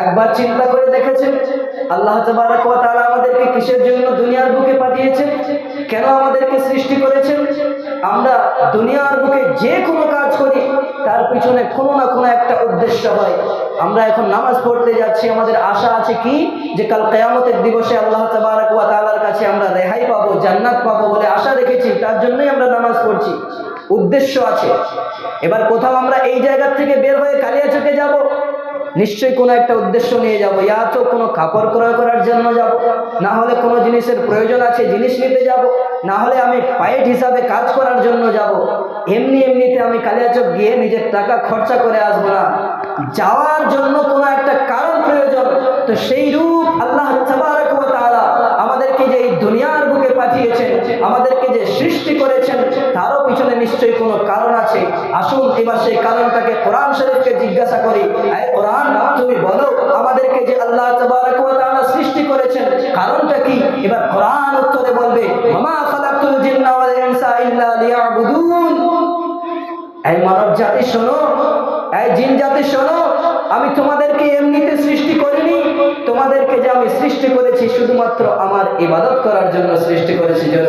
একবার চিন্তা করে দেখেছেন? আল্লাহ তাআলা আমাদেরকে কিসের জন্য দুনিয়ার বুকে পাঠিয়েছেন? কেন আমাদেরকে সৃষ্টি করেছেন? আমরা দুনিয়ার বুকে যে কোনো কাজ করি, তার পিছনে কোনো না কোনো একটা উদ্দেশ্য হয়। আমরা এখন নামাজ পড়তে যাচ্ছি, আমাদের আশা আছে কি? যে কাল কেয়ামতের দিবসে আল্লাহ তাআলার কাছে আমরা রেহাই পাবো, জান্নাত পাবো বলে আশা রেখেছি, তার জন্যই আমরা নামাজ পড়ছি। উদ্দেশ্য আছে। এবার কোথাও আমরা এই জায়গার থেকে বের হয়ে কালিয়া চোখে যাব? নিশ্চয়ই কোনো একটা উদ্দেশ্য নিয়ে যাব। ইয়া তো কোনো কাপড় ক্রয় করার জন্য যাব। না হলে কোনো জিনিসের প্রয়োজন আছে, জিনিস নিতে যাব। না হলে আমি পাইট হিসাবে কাজ করার জন্য যাব। এমনি এমনিতে আমি কালিয়াচক গিয়ে নিজের টাকা খরচা করে আসব না। যাওয়ার জন্য কোনো একটা কারণ প্রয়োজন। তো সেই রূপ আল্লাহ পাঠিয়েছেন, আমাদেরকে যে সৃষ্টি করেছেন, তারও পিছনে নিশ্চয়ই কোনো কারণ আছে। আসুন, এবার সেই কারণটাকে কোরআন শরীফকে জিজ্ঞাসা করি। কোরআন, তুমি বলো, আমাদেরকে যে আল্লাহ সৃষ্টি করেছেন, কারণটা কি? এবার কোরআন উত্তরে বলবে এই মানব জাতি শোনো, এই জিন জাতি শোনো, আমি তোমাদেরকে এমনিতে সৃষ্টি করিনি তোমাদেরকে যে আমি সৃষ্টি করেছি শুধুমাত্র আমার ইবাদত করার জন্য সৃষ্টি করেছি, জোরে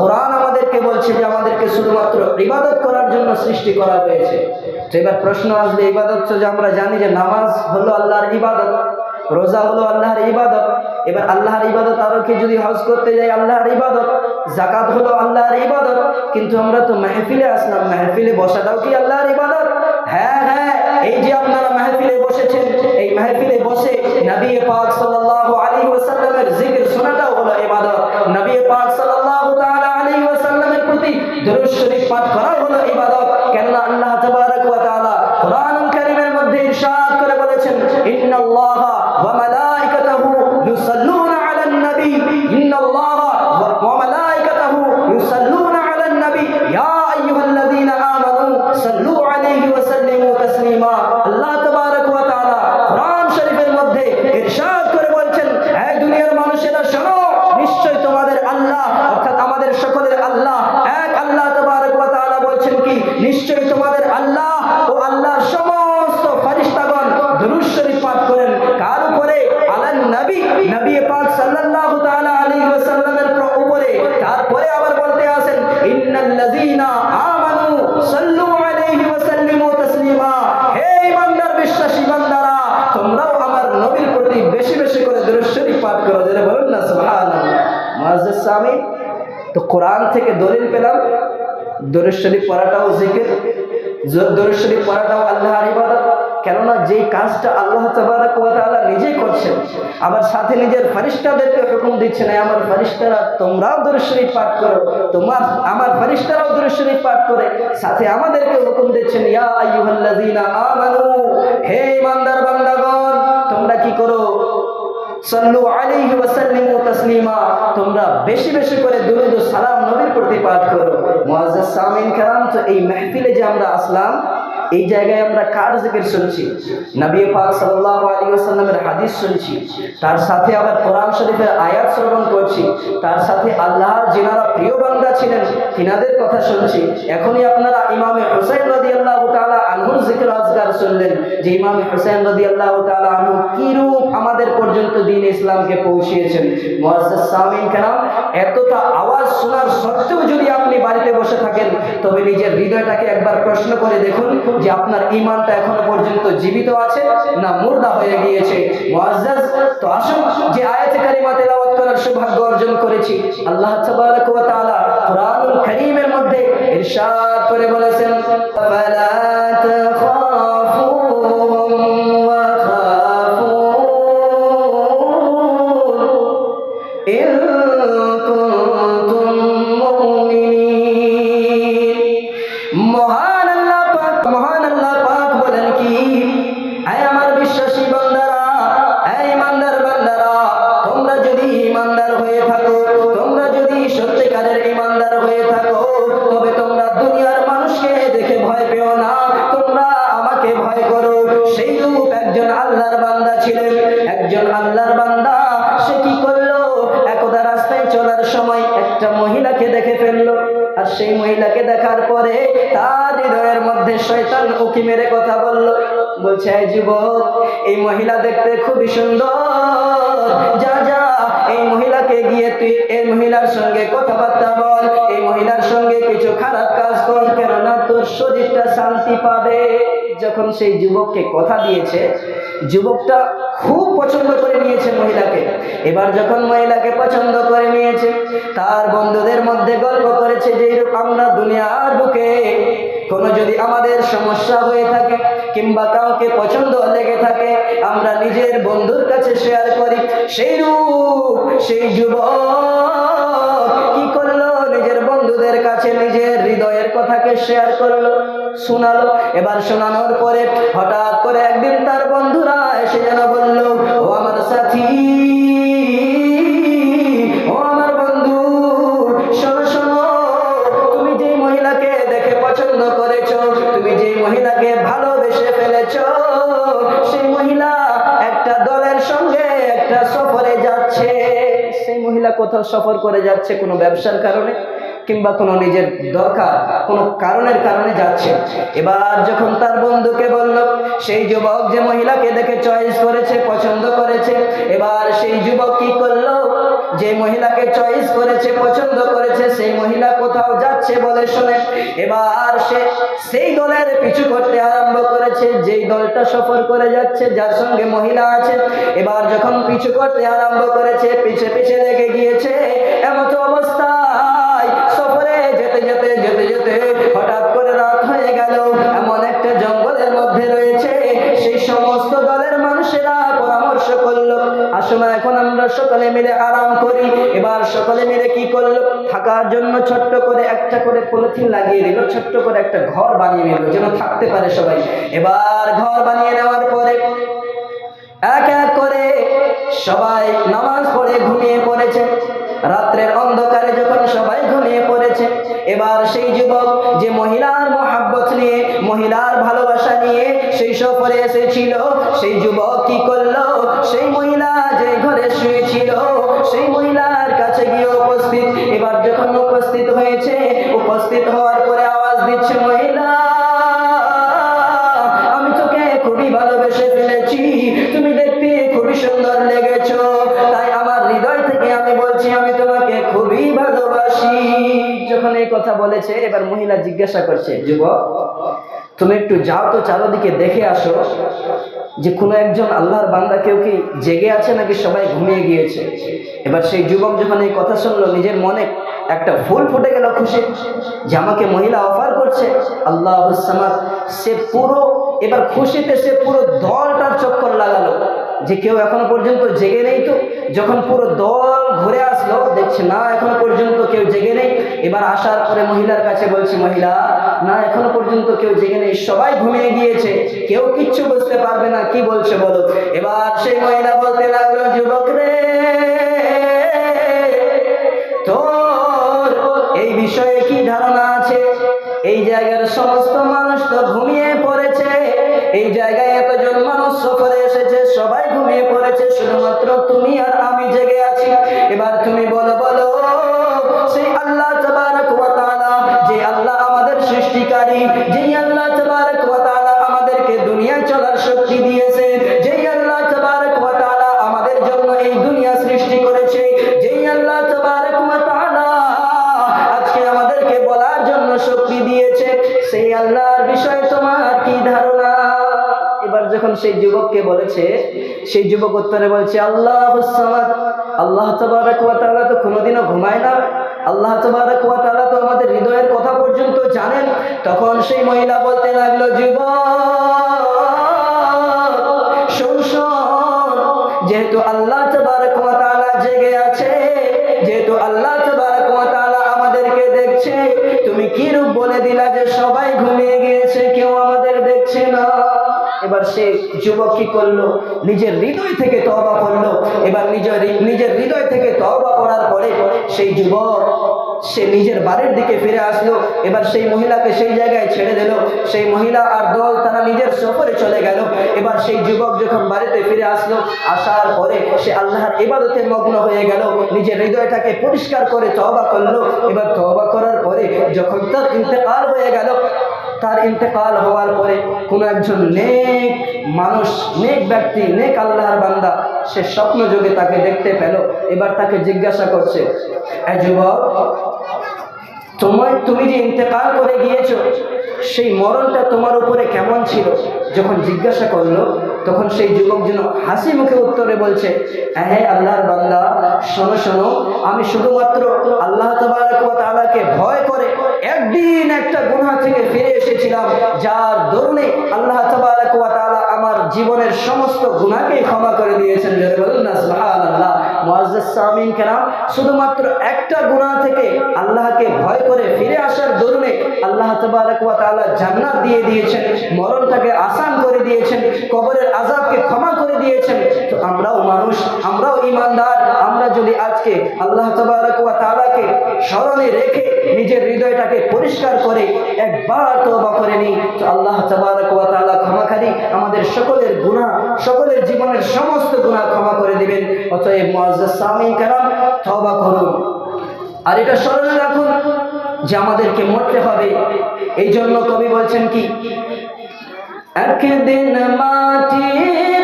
কোরআন আমাদেরকে বলছে যে আমাদেরকে শুধুমাত্র ইবাদত করার জন্য সৃষ্টি করা হয়েছে। তো এবার প্রশ্ন আসলে ইবাদত যে আমরা জানি যে নামাজ হলো আল্লাহর ইবাদত, রোজা হলো আল্লাহর ইবাদত, এবার আল্লাহর ইবাদত আরও কি যদি হজ করতে যাই, আল্লাহর ইবাদত জাকাত হলো আল্লাহর ইবাদত, কিন্তু আমরা তো মেহফিলে আসলাম, মেহফিলে বসাটাও কি আল্লাহর ইবাদত? এই যে আপনারা মাহফিলে বসেছেন, এই মাহফিলে বসে নবী পাক সাল্লাল্লাহু আলাইহি ওয়াসাল্লামের জিকির শোনাটাও হলো ইবাদত। নবী পাক সাল্লাল্লাহু তাআলা আলাইহি ওয়াসাল্লামের প্রতি দরুদ শরীফ পাঠ করা হলো ইবাদত। কেননা আল্লাহ তাআলা তো কোরআন থেকে দলিল পেলাম। দরুদ শরীফ পড়াটাও জিকির। দরুদ শরীফ পড়াটাও আল্লাহর ইবাদত। কেননা যেই কাজটা আল্লাহ তাআলা নিজেই করছেন, আবার সাথে নিজের ফেরেশতাদেরকে হুকুম দিচ্ছেন "এই আমার ফেরেশতারা, তোমরাও দরুদ পাঠ করো। তোমার, আমার ফেরেশতারাও দরুদ পাঠ করে। সাথে আমাদেরকে হুকুম দিচ্ছেন, ইয়া আইয়ুহাল্লাযীনা আমানু, হে ইমানদার বান্দাগণ, তোমরা কি করো? সাল্লু আলাইহি ওয়াসাল্লিম তাসলিমা, তোমরা বেশি বেশি করে দুরূদ ও সালাম নবীর প্রতি পাঠ করো। মুআজ্জাজ সামিন কারাম, তো এই মাহফিলে যে আমরা আসলাম এই জায়গায় আমরা কার জিকির শুনছি? নবী পাক সাল্লাল্লাহু আলাইহি ওয়াসাল্লামের হাদিস শুনছি। তার সাথে আবার কোরআন শরীফের আয়াত শ্রবণ করছি। তার সাথে আল্লাহর যিনারা প্রিয় বান্দা ছিলেন, তিনাদের কথা শুনছি। এখনই আপনারা ইমামে হুসাইন রাদিয়াল্লাহু তাআলা আনহুর জিকির আজগার শুনলেন যে ইমামে হুসাইন রাদিয়াল্লাহু তাআলা আনহু কি রূপ আমাদের পর্যন্ত দিন ইসলামকে পৌঁছিয়েছেন? মুআজ্জাজ সামিন কেরাম, এতটা আওয়াজ শোনার সত্ত্বেও যদি আপনি বাড়িতে বসে থাকেন, তবে নিজের হৃদয়টাকে একবার প্রশ্ন করে দেখুন যে আপনার ইমানটা এখনও পর্যন্ত জীবিত আছে না মুর্দা হয়ে গিয়েছে। তো আসুন যে আয়াতে কারিমা তেলাওয়াত করার সৌভাগ্য অর্জন করেছি। আল্লাহ ওয়া তাআলা কারীমের মধ্যে ইরশাদ করে বলেছেন তাখাফুহুম মহান শয়তান উকি মেরে কথা বলল। বলছে, এই যুবক, এই মহিলা দেখতে খুবই সুন্দর। যা যা, এই মহিলাকে গিয়ে তুই এই মহিলার সঙ্গে কথাবার্তা বল। এই মহিলার সঙ্গে কিছু খারাপ কাজ কর, কেননা তোর শরীরটা শান্তি পাবে। যখন সেই যুবককে কথা দিয়েছে, যুবকটা খুব পছন্দ করে নিয়েছে মহিলাকে। এবার যখন মহিলাকে পছন্দ করে নিয়েছে, তার বন্ধুদের মধ্যে গল্প করেছে যে আমরা দুনিয়ার বুকে কোনো যদি আমাদের সমস্যা হয়ে থাকে কিংবা কাউকে পছন্দ লেগে থাকে, আমরা নিজের বন্ধুর কাছে শেয়ার করি। সেই রূপ, সেই যুবক কি করল? নিজের বন্ধুদের কাছে নিজের হৃদয়ের কথাকে শেয়ার করল, শোনালো। এবার শোনানোর পরে হঠাৎ করে একদিন তার বন্ধুরা এসে যেন বলল, ও আমার সাথী কোথাও সফর করে যাচ্ছে কোনো ব্যবসার কারণে কিংবা কোনো নিজের দরকার, কোনো কারণের কারণে যাচ্ছে। এবার যখন তার বন্ধুকে বলল, সেই যুবক যে মহিলাকে দেখে চয়েস করেছে, পছন্দ করেছে, এবার সেই যুবক কি করল? যে মহিলাকে চয়েস করেছে, পছন্দ করেছে, সেই মহিলা কোথাও যাচ্ছে বলে শোনে। এবার সে সেই দলের পিছু করতে আরম্ভ করেছে, যেই দলটা সফর করে যাচ্ছে, যার সঙ্গে মহিলা আছে। এবার যখন পিছু করতে আরম্ভ করেছে, পিছে পিছে রেখে গিয়েছে এমন অবস্থায় আমরা সকলে মিলে আরাম করি। এবার সকলে মিলে কি করল? থাকার জন্য ছোট্ট করে একটা করে পলিথিন লাগিয়ে দিল, ছোট্ট করে একটা ঘর বানিয়ে নিল, যেন থাকতে পারে সবাই। এবার ঘর বানিয়ে নেওয়ার পরে এক এক করে সবাই নামাজ পড়ে ঘুমিয়ে পড়েছে। রাত্রের অন্ধকারে যখন সবাই ঘুমিয়ে পড়েছে, এবার সেই যুবক যে মহিলার মহাব্বত নিয়ে, মহিলার ভালোবাসা নিয়ে সেই সফরে এসেছিল, সেই যুবক কি করল? সেই মহিলা যে ঘরে শুয়েছিল, সেই মহিলার বলেছে, এবার মহিলা জিজ্ঞাসা করছে, যুবক, তুমি একটু যাও তো চারোদিকে দেখে আসো যে কোনো একজন আল্লাহর বান্দা কেউ কি জেগে আছে নাকি সবাই ঘুমিয়ে গিয়েছে? এবার সেই যুবক যখন এই কথা শুনলো, নিজের মনে একটা ফুল ফুটে গেল খুশি যে আমাকে মহিলা অফার করছে। আল্লাহ সে পুরো, এবার খুশিতে সে পুরো দলটার চক্কর লাগালো। যে কেউ এখনও পর্যন্ত জেগে নেই তো। যখন পুরো দল ঘুরে আসলো, দেখছে, না, এখনও পর্যন্ত কেউ জেগে নেই। এবার আসার পরে মহিলার কাছে বলছে, মহিলা, না, এখনও পর্যন্ত কেউ জেগে নেই, সবাই ঘুমিয়ে গিয়েছে। কেউ কিচ্ছু বুঝতে পারবে না, কি বলছে বলো? এবার সেই মহিলা বলতে লাগল, যুবক রে, তোর এই বিষয়ে কি ধারণা আছে? এই জায়গার সমস্ত মানুষ তো ঘুমিয়ে পড়েছে। এই জায়গায় এতজন মানুষ সফরে এসেছে, সবাই ঘুমিয়ে পড়েছে, শুধুমাত্র তুমি আর আমি জেগে আছি। এবার তুমি বলো বলো, সেই আল্লাহ তাবারক ওয়া তাআলা, যে আল্লাহ আমাদের সৃষ্টিকারী যে আল্লাহ তাবারক ওয়া তাআলা আমাদেরকে দুনিয়ায় চলার শক্তি সেই যুবককে বলেছে, সেই যুবক উত্তরে বলছে, আল্লাহ আল্লাহ তাআলা তো কোনোদিনও ঘুমায় না। আল্লাহ ওয়া তো আমাদের হৃদয়ের কথা পর্যন্ত জানেন। তখন সেই মহিলা বলতে লাগল শোন যেহেতু আল্লাহ ওয়া জেগে আছে, যেহেতু আল্লাহ ওয়া আমাদেরকে দেখছে, তুমি কিরূপ বলে দিলা যে সবাই ঘুমিয়ে গিয়েছে, কেউ আমাদের দেখছে না? এবার সে যুবক কি করল? নিজের হৃদয় থেকে তহবা করল। এবার নিজের নিজের হৃদয় থেকে তহবা করার পরে সেই যুবক সে নিজের বাড়ির দিকে ফিরে আসলো। এবার সেই মহিলাকে সেই জায়গায় ছেড়ে দিল। সেই মহিলা আর দল তারা নিজের সফরে চলে গেল। এবার সেই যুবক যখন বাড়িতে ফিরে আসলো, আসার পরে সে আল্লাহর ইবাদতে মগ্ন হয়ে গেল। নিজের হৃদয়টাকে পরিষ্কার করে তওবা করল। এবার তওবা করার পরে যখন তার ইন্তেকাল হয়ে গেল, তার ইন্তেকাল হওয়ার পরে কোনো একজন নেক মানুষ, নেক ব্যক্তি, নেক আল্লাহর বান্দা সে স্বপ্ন যোগে তাকে দেখতে পেল। এবার তাকে জিজ্ঞাসা করছে যুবক তোমার তুমি যে ইন্তেকাল করে গিয়েছো, সেই মরণটা তোমার উপরে কেমন ছিল? যখন জিজ্ঞাসা করল, তখন সেই যুবক যেন হাসি মুখে উত্তরে বলছে হ্যাঁ আল্লাহর বান্দা, শোনো শোনো, আমি শুধুমাত্র আল্লাহ তাআলাকে ভয় করে একদিন একটা গুনাহ থেকে ফিরে এসেছিলাম, যার দরুনে আল্লাহ তাআলা আমার জীবনের সমস্ত গুনাহকে ক্ষমা করে দিয়েছেন। সুবহানাল্লাহ। মুআজ্জাজ সামিন কেরাম, শুধুমাত্র একটা গুনাহ থেকে আল্লাহকে ভয় করে ফিরে আসার দরুনে আল্লাহ তাবারক ওয়া তাআলা জান্নাত দিয়ে দিয়েছেন, মরণটাকে আসান করে দিয়েছেন, কবরের আযাবকে ক্ষমা করে দিয়েছেন। তো আমরাও মানুষ, আমরাও ইমানদার আমরা যদি আজকে আল্লাহ তাবারক ওয়া তাআলাকে স্মরণে রেখে নিজের হৃদয়টাকে পরিষ্কার করে একবার তওবা করে নিই, তো আল্লাহ তাবারক ওয়া তাআলা ক্ষমাকারী আমাদের সকলের গুনাহ, সকলের জীবনের সমস্ত গুনাহ ক্ষমা করে দিবেন। অতএব আর এটা স্মরণে রাখুন যে আমাদেরকে মরতে হবে। এই জন্য কবি বলছেন কি? একদিন মাটির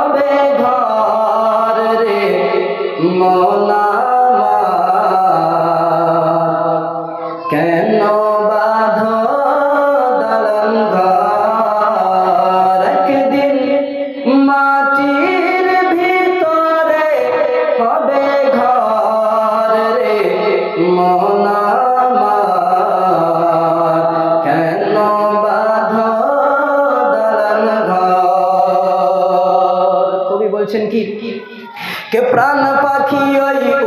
হবে ঘর রে মনামার পাখি ওই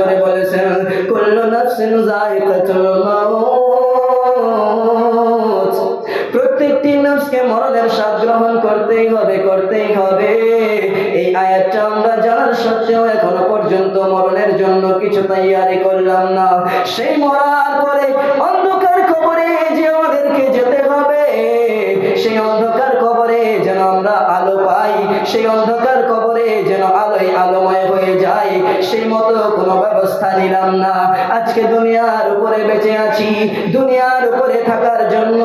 করে বলেছেন, কুল্লু নাফসিন যায়িকাতুল মাউত। প্রত্যেকটি নফসকে মরণের স্বাদ গ্রহণ করতেই হবে করতেই হবে। এই আয়াতটা আমরা জানার সত্ত্বেও এখনও পর্যন্ত মরণের জন্য কিছু তৈয়ারি করলাম না। সেই মরার পরে অন্ধকার কবরে যে আমাদেরকে যেতে হবে, সেই অন্ধকার কবরে যেন আমরা আলো পাই, সেই অন্ধকার কবরে যেন আলোয় আলোময় হয়ে যায় সেই মতো ব্যবস্থা নিলাম না। আজকে দুনিয়ার উপরে বেঁচে আছি, দুনিয়ার উপরে থাকার জন্য।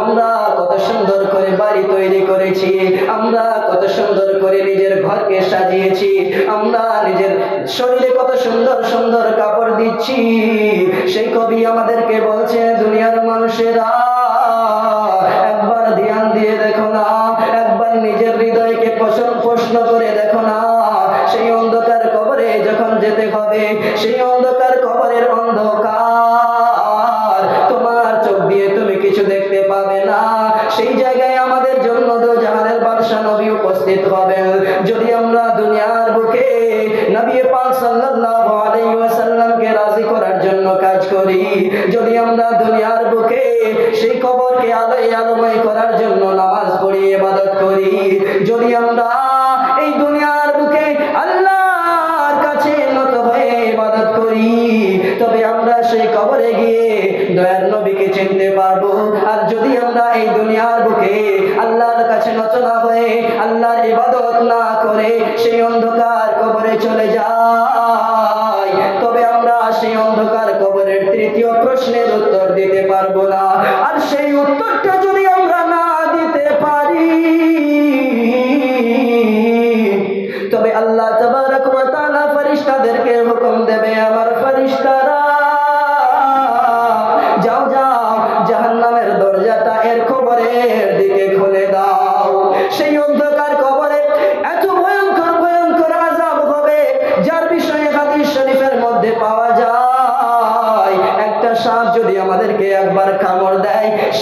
আমরা কত সুন্দর করে বাড়ি তৈরি করেছি, আমরা কত সুন্দর করে করে নিজের ঘরকে সাজিয়েছি, আমরা নিজের শরীরে কত সুন্দর সুন্দর কাপড় দিচ্ছি। সেই কবি আমাদেরকে বলছে, দুনিয়ার মানুষেরা আমরা এই দুনিয়ার বুকে আল্লাহর কাছে নত না হয়ে আল্লাহর ইবাদত না করে সেই অন্ধকার কবরে চলে যাই। তবে আমরা সেই অন্ধকার কবরের তৃতীয় প্রশ্নের উত্তর দিতে পারব না। আর সেই উত্তরটা যদি আমরা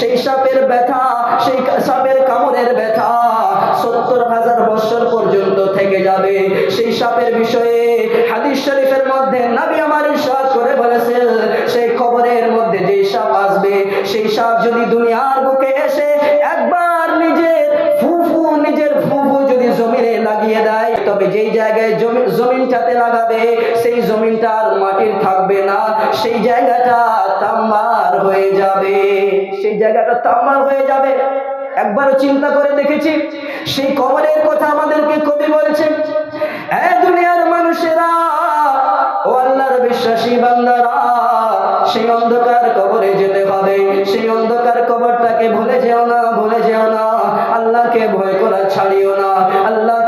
সেই সাপের ব্যথা, সেই সাপের কামড়ের ব্যথা সত্তর হাজার বছর পর্যন্ত থেকে যাবে। সেই সাপের বিষয়ে হাদিস শরীফের মধ্যে নবী আমার ইরশাদ করে বলেছেন, সেই কবরের মধ্যে যে সাপ আসবে, সেই সাপ যদি দুনিয়ার বুকে এসে একবার নিজের ফুফু নিজের ফুফু যদি জমিনে লাগিয়ে দেয়, তবে যেই জায়গায় জমি জমিনটাতে লাগাবে, সেই জমিনটা আর মাটির থাকবে না, সেই জায়গাটা তাম্বার হয়ে যাবে। সেই জায়গাটা তাম্বার হয়ে যাবে। একবারও চিন্তা করে দেখেছি, সেই কবরের কথা আমাদেরকে কবি বলছেন হ্যাঁ দুনিয়ার মানুষেরা, ও আল্লাহর বিশ্বাসী বান্দারা, সেই অন্ধকার কবরে যেতে হবে, সেই অন্ধকার কবরটাকে ভুলে যেও না, ভুলে যেও না, আল্লাহকে ভয় করা ছাড়িও না, আল্লাহ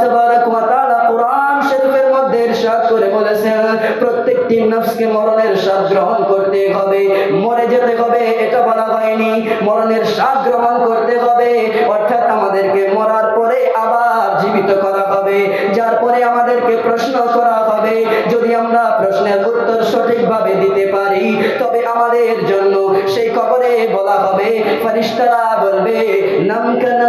প্রত্যেকটি নফসকে মরণের স্বাদ গ্রহণ করতে হবে। মরে যেতে হবে, এটা বলা হয়নি। মরণের স্বাদ গ্রহণ করতে হবে, অর্থাৎ আমাদেরকে মরার পরে আবার জীবিত করা হবে। যার পরে আমাদেরকে প্রশ্ন করা হবে, যদি আমরা প্রশ্নের উত্তর সঠিকভাবে দিতে পারি, তবে আমাদের জন্য সেই কবরে বলা হবে ফরিস্তারা বলবে নাম কেন